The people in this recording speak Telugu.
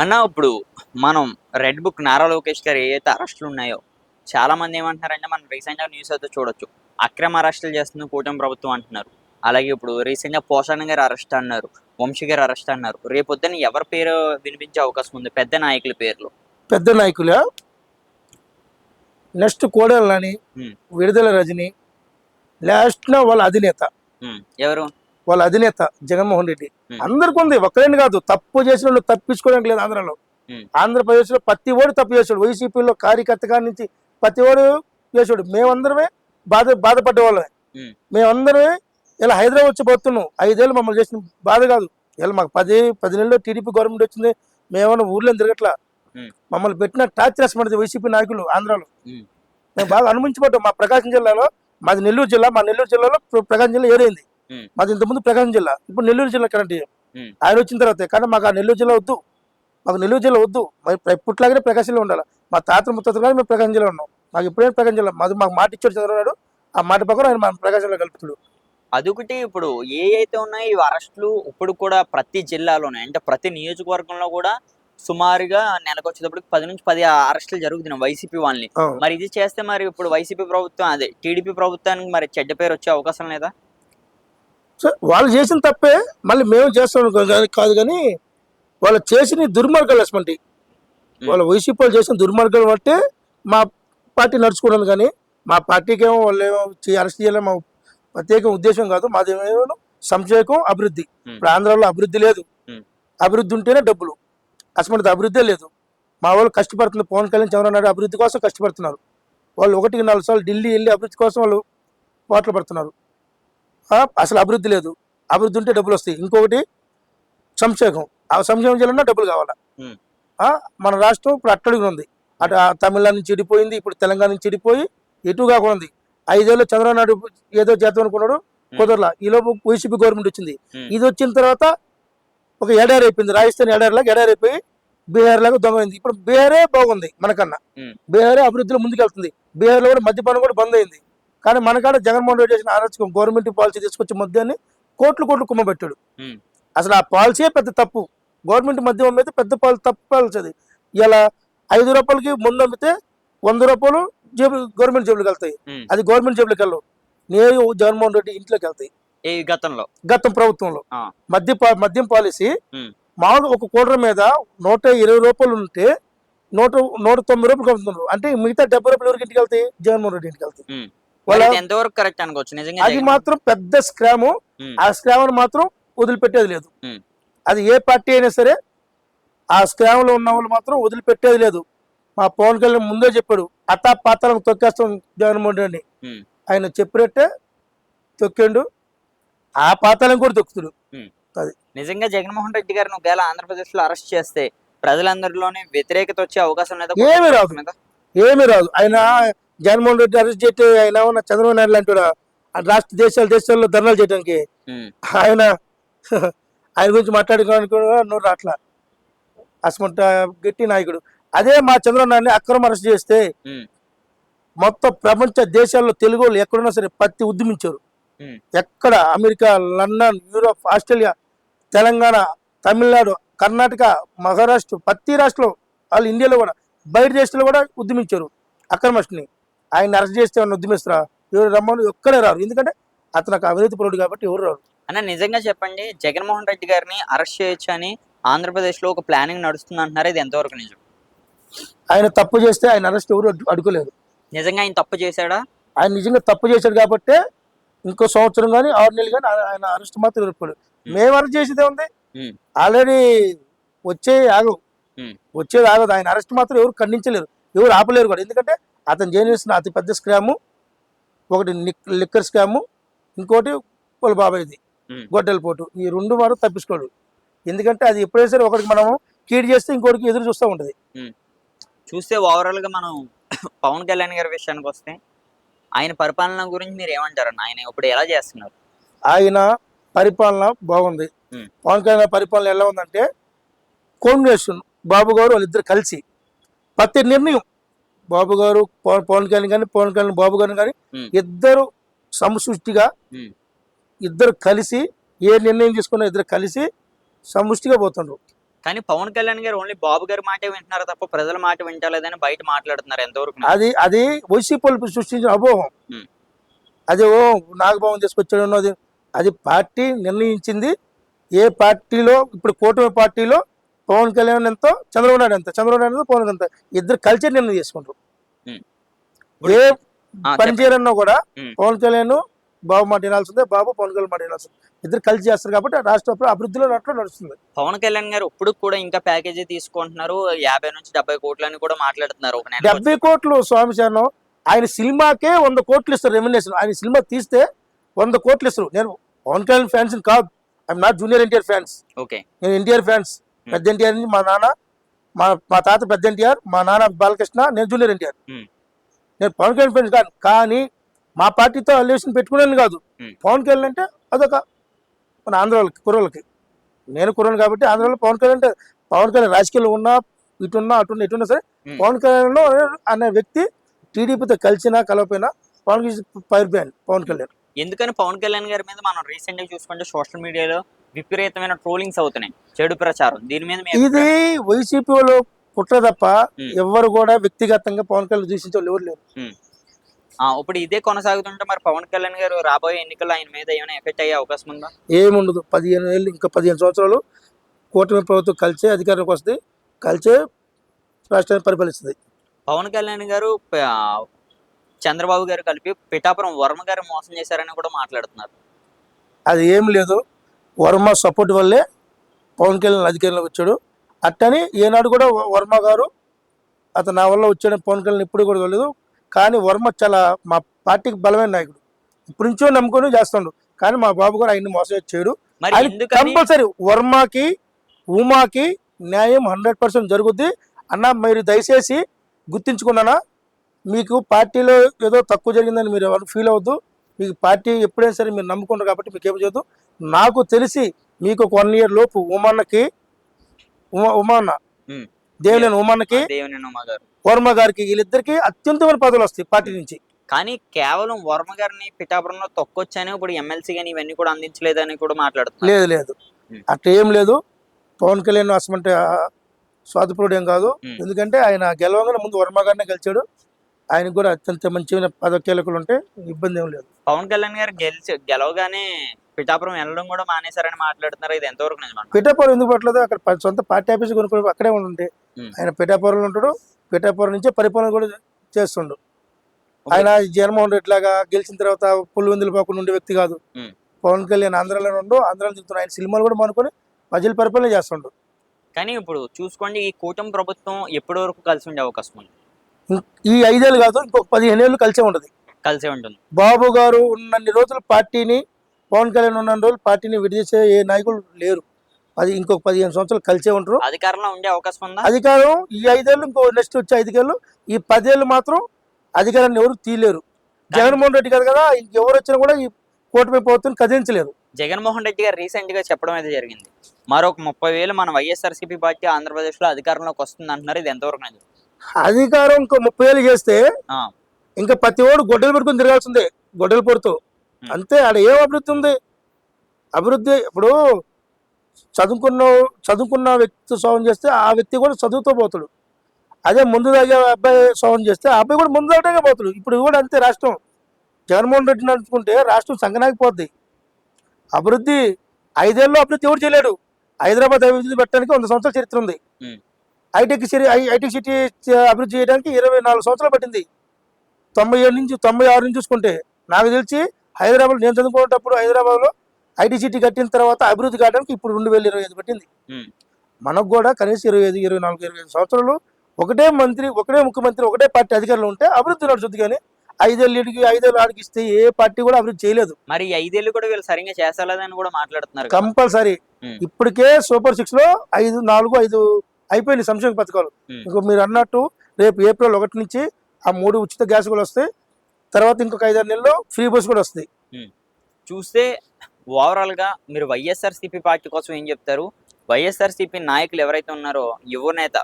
అన్న ఇప్పుడు మనం రెడ్ బుక్ నారా లోకేష్ గారు ఏవైతే అరెస్టులు ఉన్నాయో చాలా మంది ఏమంటున్నారంటే మనం రీసెంట్గా న్యూస్ అయితే చూడొచ్చు. అక్రమ అరెస్టులు చేస్తుంది కూటమి ప్రభుత్వం అంటున్నారు. అలాగే ఇప్పుడు రీసెంట్గా పోషణ గారు అరెస్ట్ అన్నారు వంశీ గారు అరెస్ట్ అన్నారు. రేపొద్దున ఎవరి పేరు వినిపించే అవకాశం ఉంది? పెద్ద నాయకుల పేర్లు. పెద్ద నాయకుల? నెక్స్ట్ కోడలని. విడుదల రజని లాస్ట్ వాళ్ళ అధినేత. ఎవరు? వాళ్ళ అధినేత జగన్మోహన్ రెడ్డి. అందరికి ఉంది ఒక్కరేంటి కాదు తప్పు చేసిన వాళ్ళు తప్పించుకోవడానికి లేదు ఆంధ్రాలో. ఆంధ్రప్రదేశ్లో ప్రతి ఓడు తప్పు చేసాడు వైసీపీలో కార్యకర్త కాడి నుంచి ప్రతి ఓడు చేసాడు మేమందరమే బాధ బాధపడ్డ వాళ్ళమే. మేమందరమే ఇలా హైదరాబాద్ వచ్చి పోతున్నాం ఐదేళ్ళు మమ్మల్ని చేసిన బాధ కాదు ఇలా మాకు పది పది నెలల్లో టీడీపీ గవర్నమెంట్ వచ్చింది మేమన్నా ఊర్లో తిరగట్లా. మమ్మల్ని పెట్టిన టార్చర్స్ మనది వైసీపీ నాయకులు ఆంధ్రాలో. మేము బాగా అనుభవించబడ్డాం మా ప్రకాశం జిల్లాలో మాది నెల్లూరు జిల్లా మా నెల్లూరు జిల్లాలో ప్ర- ప్రకాశం జిల్లా ఏరైంది Hmm. మాది ఇంతకుముందు ప్రకాశం జిల్లా ఇప్పుడు నెల్లూరు జిల్లా కరెంట్. ఆయన వచ్చిన తర్వాత కానీ మాకు ఆ నెల్లూరు జిల్లా వద్దు. మాకు నెల్లూరు జిల్లా వద్దు. మరి ఎప్పట్లాగానే ప్రకాశంలో ఉండాలి. మా తాత ముత్తాతలు కానీ మేము ప్రకాశం జిల్లా ఉన్నాం. మాకు ఎప్పుడైనా ప్రకాశం జిల్లా? మాది మాకు మాట ఇచ్చాడు చంద్రబాబు ఆ మాట ప్రకారం ఆయన మా ప్రకాశంలో కలుపుతాడు. అదొకటి ఇప్పుడు ఏ అయితే ఉన్నాయో ఈ అరెస్టులు ఇప్పుడు కూడా ప్రతి జిల్లాలోనే అంటే ప్రతి నియోజకవర్గంలో కూడా సుమారుగా నెలకు వచ్చేటప్పటికి పది నుంచి పది అరెస్టులు జరుగుతున్నాయి వైసీపీ వాళ్ళని. మరి ఇది చేస్తే మరి ఇప్పుడు వైసీపీ ప్రభుత్వం అదే టీడీపీ ప్రభుత్వానికి మరి చెడ్డ పేరు వచ్చే అవకాశం లేదా? సో వాళ్ళు చేసిన తప్పే మళ్ళీ మేము చేస్తాం కాదు కానీ వాళ్ళు చేసిన దుర్మార్గాలు అసమంటి వాళ్ళ వైసీపీ వాళ్ళు చేసిన దుర్మార్గాలు బట్టే మా పార్టీ నడుచుకున్నది కానీ మా పార్టీకి ఏమో వాళ్ళు ఏమో అరెస్ట్ చేయాలని మా ప్రత్యేక ఉద్దేశం కాదు మాది ఏమో సంశయకం అభివృద్ధి. ఇప్పుడు ఆంధ్రాలో అభివృద్ధి లేదు. అభివృద్ధి ఉంటేనే డబ్బులు. అసమంటి అభివృద్ధి లేదు. మా వాళ్ళు కష్టపడుతున్నారు పవన్ కళ్యాణ్ చంద్రబాబు నాయుడు అభివృద్ధి కోసం కష్టపడుతున్నారు. వాళ్ళు ఒకటికి నాలుగు సార్లు ఢిల్లీ వెళ్ళి అభివృద్ధి కోసం వాళ్ళు పాటలు పడుతున్నారు. అసలు అభివృద్ధి లేదు. అభివృద్ధి ఉంటే డబ్బులు వస్తాయి. ఇంకొకటి సంక్షేమం. ఆ సంక్షేమం చేయాలన్నా డబ్బులు కావాలా? మన రాష్ట్రం ఇప్పుడు అట్టడుగున ఉంది. అటు తమిళనాడు నుంచి చెడిపోయింది ఇప్పుడు తెలంగాణ నుంచి చెడిపోయి ఎటు కాకుండా ఉంది. ఐదేళ్ళు చంద్రబాబు నాయుడు ఏదో చేద్దాం అనుకున్నాడు కుదరలా. ఈలోపు వైసీపీ గవర్నమెంట్ వచ్చింది. ఇది వచ్చిన తర్వాత ఒక ఎడారి అయిపోయింది. రాజస్థాన్ ఎడారి లాగా ఎడారి అయిపోయి బీహార్ లాగా దొంగైంది ఇప్పుడు బీహారే బాగుంది మనకన్నా. బీహారే అభివృద్ధిలో ముందుకెళ్తుంది. బీహార్లో కూడా మద్యపానం కూడా బంద్ అయింది. కానీ మనకాడ జగన్మోహన్ రెడ్డి చేసిన అరాచకం గవర్నమెంట్ పాలసీ తీసుకొచ్చి మద్యాన్ని కోట్లు కోట్లు కుమ్మబెట్టాడు. అసలు ఆ పాలసీయే పెద్ద తప్పు. గవర్నమెంట్ మద్యం అమ్మితే పెద్ద పాలు తప్పు పాలసీ ఇలా ఐదు రూపాయలకి ముందు అమ్మితే వంద రూపాయలు జేబు గవర్నమెంట్ జేబులకు వెళ్తాయి. అది గవర్నమెంట్ జేబులకు వెళ్ళవు. నేను జగన్మోహన్ రెడ్డి ఇంట్లోకి వెళ్తాయి. గతంలో? గతం ప్రభుత్వంలో. మద్య మద్యం పాలసీ. మామూలుగా ఒక కూడర మీద నూట ఇరవై రూపాయలు ఉంటే నూట నూట తొంభై రూపాయలు కమ్ముతున్నారు అంటే మిగతా డెబ్బై రూపాయలు ఎవరికి ఇంటికి వెళ్తాయి? జగన్మోహన్ రెడ్డి ఇంటికి వెళ్తాయి. ఎంతవరకు కరెక్ట్ అనుకోవచ్చు? నిజంగా అది మాత్రం పెద్ద స్క్రాము. ఆ స్క్రామ్ మాత్రం వదిలిపెట్టేది లేదు. అది ఏ పార్టీ అయినా సరే ఆ స్క్రామ్లో ఉన్న వాళ్ళు మాత్రం వదిలిపెట్టేది లేదు. మా పవన్ కళ్యాణ్ ముందే చెప్పాడు అతా పాతాలకు తొక్కేస్తాం జగన్మోహన్ రెడ్డి. ఆయన చెప్పినట్టే తొక్కిండు. ఆ పాతాలను కూడా తొక్కుతుడు. నిజంగా జగన్మోహన్ రెడ్డి గారిని ఒకవేళ ఆంధ్రప్రదేశ్లో అరెస్ట్ చేస్తే ప్రజలందరిలోనే వ్యతిరేకత వచ్చే అవకాశం లేదా ఏమీ రాదు. ఏమీ రాదు. ఆయన జగన్మోహన్ రెడ్డి అరెస్ట్ చేస్తే ఆయన ఉన్న చంద్రబాబు నాయుడు లాంటి రాష్ట్ర దేశాల దేశాల్లో ధర్నాలు చేయడానికి. ఆయన ఆయన గురించి మాట్లాడుకోవడానికి కూడా నోరు రాట్లా. అసమంట గట్టి నాయకుడు. అదే మా చంద్రబాబు నాయుడిని అక్రమ అరెస్ట్ చేస్తే. మొత్తం ప్రపంచ దేశాల్లో తెలుగు వాళ్ళు ఎక్కడున్నా సరే పత్తి ఉద్యమించారు. ఎక్కడ? America London Europe Australia Telangana Tamil Nadu Karnataka Maharashtra ప్రతి రాష్ట్రంలో వాళ్ళు ఇండియాలో కూడా బయట దేశాల్లో కూడా ఉద్యమించారు అక్రమస్ట్ని ఆయన అరెస్ట్ చేస్తే ఏమన్నా ఉద్యమిస్తారా ఎవరు రమ్మని ఒక్కడే రారు. ఎందుకంటే అతను అవినీతి పరుడు కాబట్టి ఎవరు రారు. అన్న నిజంగా చెప్పండి జగన్మోహన్ రెడ్డి గారిని అరెస్ట్ చేయొచ్చు అని ఆంధ్రప్రదేశ్లో ఒక ప్లానింగ్ నడుస్తుంది అంటున్నారు ఇది ఎంతవరకు నిజం? ఆయన తప్పు చేస్తే ఆయన అరెస్ట్ ఎవరు అడుకోలేరు నిజంగా ఆయన తప్పు చేశాడా? ఆయన నిజంగా తప్పు చేశాడు కాబట్టి ఇంకో సంవత్సరం కానీ ఆరు నెలలు కానీ ఆయన అరెస్ట్ మాత్రం ఎదుర్కోలేదు మేము. అరెస్ట్ చేసేదే ఉంది. ఆల్రెడీ వచ్చే ఆగవు. వచ్చేది ఆగదు. ఆయన అరెస్ట్ మాత్రం ఎవరు ఖండించలేరు. ఎవరు ఆపలేరు కూడా. ఎందుకంటే అతను చేసిన అతి పెద్ద స్కాము ఒకటి లిక్కర్ స్కాము ఇంకోటి వాళ్ళ బాబాయ్ది. గొడ్డల పోటు. ఈ రెండు వారు తప్పించుకోడు ఎందుకంటే అది ఎప్పుడైనా సరే ఒకటికి మనము కీడు చేస్తే ఇంకోటికి ఎదురు చూస్తూ ఉంటుంది. చూస్తే ఓవరాల్గా మనం పవన్ కళ్యాణ్ గారి విషయానికి వస్తే ఆయన పరిపాలన గురించి మీరు ఏమంటారన్న ఆయన ఇప్పుడు ఎలా చేస్తున్నారు? ఆయన పరిపాలన బాగుంది. పవన్ కళ్యాణ్ పరిపాలన ఎలా ఉందంటే కాంగ్రెషన్ బాబు గారు వాళ్ళిద్దరు కలిసి ప్రతి నిర్ణయం బాబు గారు పవన్ కళ్యాణ్ కానీ పవన్ కళ్యాణ్ బాబు గారు కానీ. ఇద్దరు సమసృష్టిగా. ఇద్దరు కలిసి ఏ నిర్ణయం తీసుకున్నా ఇద్దరు కలిసి సముష్టిగా పోతుండ్రు కానీ పవన్ కళ్యాణ్ గారు ఓన్లీ బాబు గారి మాటే వింటున్నారు తప్ప ప్రజల మాట వింటలేదని బయట మాట్లాడుతున్నారు ఎంతవరకు? అది అది వైసీపీ సృష్టించిన అపోహం. అది ఓ నాగభావం తీసుకొచ్చాడు అన్నది అది పార్టీ నిర్ణయించింది ఏ పార్టీలో ఇప్పుడు కూటమి పార్టీలో పవన్ కళ్యాణ్ ఎంతో? చంద్రబాబు నాయుడు ఎంత? చంద్రబాబు నాయుడు పవన్ ఎంత? ఇద్దరు కలిసి నిర్ణయం చేసుకుంటారు. ఏ పని కూడా. పవన్ కళ్యాణ్ బాబు మాట వినాల్సిందే బాబు పవన్ కళ్యాణ్ మాట వినాల్సిందే. ఇద్దరు కలిసి చేస్తారు కాబట్టి రాష్ట్ర అభివృద్ధిలో నట్లు నడుస్తుంది. పవన్ కళ్యాణ్ గారు ఇప్పుడు కూడా ఇంకా ప్యాకేజీ తీసుకుంటున్నారు. యాభై నుంచి డెబ్బై కోట్లని కూడా మాట్లాడుతున్నారు. డెబ్బై కోట్లు స్వామి శరణం ఆయన సినిమాకే వంద కోట్లు ఇస్తారు రెమ్యునేషన్. ఆయన సినిమా తీస్తే వంద కోట్లు ఇస్తారు. నేను పవన్ కళ్యాణ్ ఫ్యాన్స్ కాదు. I'm not junior NTR fans. Okay. నేను ఎన్టీఆర్ ఫ్యాన్స్. పెద్ద ఎన్టీఆర్ నుంచి మా నాన్న మా మా తాత పెద్ద ఎన్టీఆర్ మా నాన్న బాలకృష్ణ నేను జూనియర్ ఎన్టీఆర్. నేను పవన్ కళ్యాణ్ ఫ్యాన్స్ కాదు కానీ మా పార్టీతో అల్లేషన్ పెట్టుకున్నాను కాదు. పవన్ కళ్యాణ్ అంటే అదొక మన ఆంధ్ర వాళ్ళకి కుర్రోళ్ళకి నేను కుర్రోని కాబట్టి ఆంధ్రాలో పవన్ కళ్యాణ్ అంటే పవన్ కళ్యాణ్ రాజకీయాల్లో ఉన్నా ఇటున్నా అటున్నా ఎటున్నా సరే. పవన్ కళ్యాణ్ అనే వ్యక్తి టీడీపీతో కలిసినా కలవపోయినా పవన్ కళ్యాణ్ పైర్ బ్యాన్ పవన్ కళ్యాణ్ ఎందుకని పవన్ కళ్యాణ్ గారి మీద మనం రీసెంట్గా చూసుకుంటే సోషల్ మీడియాలో విపరీతమైన ట్రోలింగ్స్ అవుతున్నాయి. చెడు ప్రచారం. దీని మీద ఇది వైసీపీ వాళ్ళు కుట్ర తప్ప. ఎవరు కూడా వ్యక్తిగతంగా పవన్ కళ్యాణ్ దూషించే ఎవరు లేరు. ఇప్పుడు ఇదే కొనసాగుతుంటే మరి పవన్ కళ్యాణ్ గారు రాబోయే ఎన్నికల్లో ఆయన మీద ఏమైనా ఎఫెక్ట్ అయ్యే అవకాశం ఉందా? ఏముండదు. పదిహేను ఏళ్ళు ఇంకా పదిహేను సంవత్సరాలు కూటమి ప్రభుత్వం కలిసే అధికారంలోకి వస్తుంది కలిసే రాష్ట్రాన్ని పరిపాలిస్తుంది. పవన్ కళ్యాణ్ గారు చంద్రబాబు గారు కలిపి పిఠాపురం వర్మ గారు మోసం చేశారని కూడా మాట్లాడుతున్నారు. అది ఏం లేదు వర్మ సపోర్ట్ వల్లే పవన్ కళ్యాణ్ అధికారంలోకి వచ్చాడు. అట్టని ఏనాడు కూడా వర్మ గారు అతను నా వల్ల వచ్చాడని పవన్ కళ్యాణ్ ఇప్పుడు కూడా తెలియదు. కానీ వర్మ చాలా మా పార్టీకి బలమైన నాయకుడు. ఇప్పుడు నుంచో నమ్ముకొని చేస్తుండు. కానీ మా బాబు గారు ఆయన్ని మోసం చేయడు. కంపల్సరీ వర్మకి ఉమాకి న్యాయం హండ్రెడ్ పర్సెంట్ జరుగుద్ది. అన్న మీరు దయచేసి గుర్తించుకున్నానా? మీకు పార్టీలో ఏదో తక్కువ జరిగిందని మీరు ఎవరు ఫీల్ అవ్వద్దు. మీకు పార్టీ ఎప్పుడైనా సరే మీరు నమ్ముకుంటారు కాబట్టి మీకు ఏం చేయొద్దు. నాకు తెలిసి మీకు ఒక వన్ ఇయర్ లోపు ఉమన్నకి ఉమా ఉమాన్న ఉమ్. దేవిలేని ఉమన్నకి వర్మ గారికి వీళ్ళిద్దరికి అత్యంతమైన పదవులు వస్తాయి పార్టీ నుంచి. కానీ కేవలం వర్మ గారిని పిఠాపురంలో తొక్కొచ్చాను ఇప్పుడు ఎమ్మెల్సీ గాని ఇవన్నీ కూడా అందించలేదని కూడా మాట్లాడుతున్నారు. లేదు లేదు. అట్లా ఏం లేదు. పవన్ కళ్యాణ్ అసమంటే స్వాతిపరుడు ఏం కాదు. ఎందుకంటే ఆయన గెలవగానే ముందు వర్మ గారినే గెలిచాడు. ఆయనకు కూడా అత్యంత మంచి కీలకులు ఉంటే ఇబ్బంది ఏం లేదు. పవన్ కళ్యాణ్ గారు గెలిచి గెలవగానే పిఠాపురం వెళ్ళడం కూడా మానేశారని మాట్లాడుతున్నారు. ఇది ఎంతవరకు నిజమంట పిఠాపురం ఎందుకు పట్టలేదు? అక్కడ ప- సొంత పార్టీ ఆఫీస్ కొనుక్కొని అక్కడే ఉంటుంటే. ఆయన పిఠాపురంలో ఉంటాడు. పిఠాపురం నుంచే పరిపాలన కూడా చేస్తుండు. ఆయన జగన్మోహన్ రెడ్డి లాగా గెలిచిన తర్వాత పులివెందులు పోకుండా ఉండే వ్యక్తి కాదు. పవన్ కళ్యాణ్ ఆంధ్రాలో ఉండు ఆంధ్రాలో తిరుగుతున్నాడు. ఆయన సినిమాలు కూడా మానుకొని ప్రజల పరిపాలన చేస్తుండు. కానీ ఇప్పుడు చూసుకోండి ఈ కూటమి ప్రభుత్వం ఎప్పటి వరకు కలిసి ఉండే అవకాశం ఉంది? ఇం- ఈ ఐదేళ్ళు కాదు ఇంకొక పదిహేను ఏళ్ళు కలిసే ఉంటది. కలిసే ఉంటుంది. బాబు గారు ఉన్నన్ని రోజులు పార్టీని పవన్ కళ్యాణ్ ఉన్న రోజులు పార్టీని విడిచేసే ఏ నాయకులు లేరు. అది ఇంకొక పదిహేను సంవత్సరాలు కలిసే ఉంటారు. అధికారంలో ఉండే అవకాశం ఉందా? అధికారం ఈ ఐదేళ్ళు ఇంకో నెక్స్ట్ వచ్చే ఐదుకేళ్ళు ఈ పదేళ్ళు మాత్రం అధికారాన్ని ఎవరు తీయలేరు. జగన్మోహన్ రెడ్డి గారు కదా ఎవరు వచ్చినా కూడా ఈ కూటమి ప్రభుత్వం కదిలించలేరు జగన్మోహన్ రెడ్డి గారు రీసెంట్గా చెప్పడం అయితే జరిగింది. మరొక ముప్పై వేలు మన వైఎస్ఆర్సీపీ పార్టీ ఆంధ్రప్రదేశ్లో అధికారంలోకి వస్తుంది అంటున్నారు ఇది ఎంతవరకు నిజం? అధికారం ఇంకో ముప్పై ఏళ్ళు చేస్తే ఇంకా ప్రతి ఓడు గొడ్డలు పెట్టుకుని తిరగాల్సిందే గొడ్డలు పొడుతూ. అంతే ఆడ ఏం అభివృద్ధి ఉంది? అభివృద్ధి ఇప్పుడు చదువుకున్న చదువుకున్న వ్యక్తి సోహం చేస్తే ఆ వ్యక్తి కూడా చదువుతూ పోతాడు. అదే ముందు తాగే అబ్బాయి సోహం చేస్తే ఆ అబ్బాయి కూడా ముందు తాగటానికి పోతాడు. ఇప్పుడు కూడా అంతే రాష్ట్రం. జగన్మోహన్ రెడ్డి నడుచుకుంటే రాష్ట్రం సంగనాగిపోద్ది. అభివృద్ధి ఐదేళ్ళు అభివృద్ధి ఎవరు చేయలేడు. హైదరాబాద్ అభివృద్ధి పెట్టడానికి వంద సంవత్సరాల చరిత్ర ఉంది. ఐటెక్ సిటీ ఐటెక్ సిటీ అభివృద్ధి చేయడానికి ఇరవై నాలుగు సంవత్సరాలు పట్టింది. తొంభై ఏడు నుంచి తొంభై ఆరు నుంచి చూసుకుంటే నాకు తెలిసి హైదరాబాద్ నేను చదువుకునేటప్పుడు హైదరాబాద్లో ఐటీ సిటీ కట్టిన తర్వాత అభివృద్ధి కావడానికి ఇప్పుడు రెండు వేల ఇరవై ఐదు పట్టింది. మనకు కూడా కనీసం ఇరవై ఐదు ఇరవై నాలుగు ఇరవై ఐదు సంవత్సరాలు ఒకటే మంత్రి ఒకటే ముఖ్యమంత్రి ఒకటే పార్టీ అధికారంలో ఉంటే అభివృద్ధి నడుచుద్ది కానీ ఐదేళ్ళు ఈడికి ఐదేళ్ళు ఆడికి ఇస్తే ఏ పార్టీ కూడా అభివృద్ధి చేయలేదు మరి ఐదేళ్ళు కూడా వీళ్ళు సరిగ్గా చేస్తలేదని కూడా మాట్లాడుతున్నారు. కంపల్సరీ. ఇప్పటికే సూపర్ సిక్స్లో ఐదు నాలుగు ఐదు అయిపోయింది సంక్షేమ పథకాలు. ఇంకో మీరు అన్నట్టు రేపు ఏప్రిల్ ఒకటి నుంచి ఆ మూడు ఉచిత గ్యాస్ కూడా వస్తాయి తర్వాత ఇంకొక ఐదారు నెలల్లో ఫ్రీ బస్ కూడా వస్తుంది. చూస్తే ఓవరాల్గా మీరు వైఎస్ఆర్సీపీ పార్టీ కోసం ఏం చెప్తారు? వైఎస్ఆర్సీపీ నాయకులు ఎవరైతే ఉన్నారో యువనేత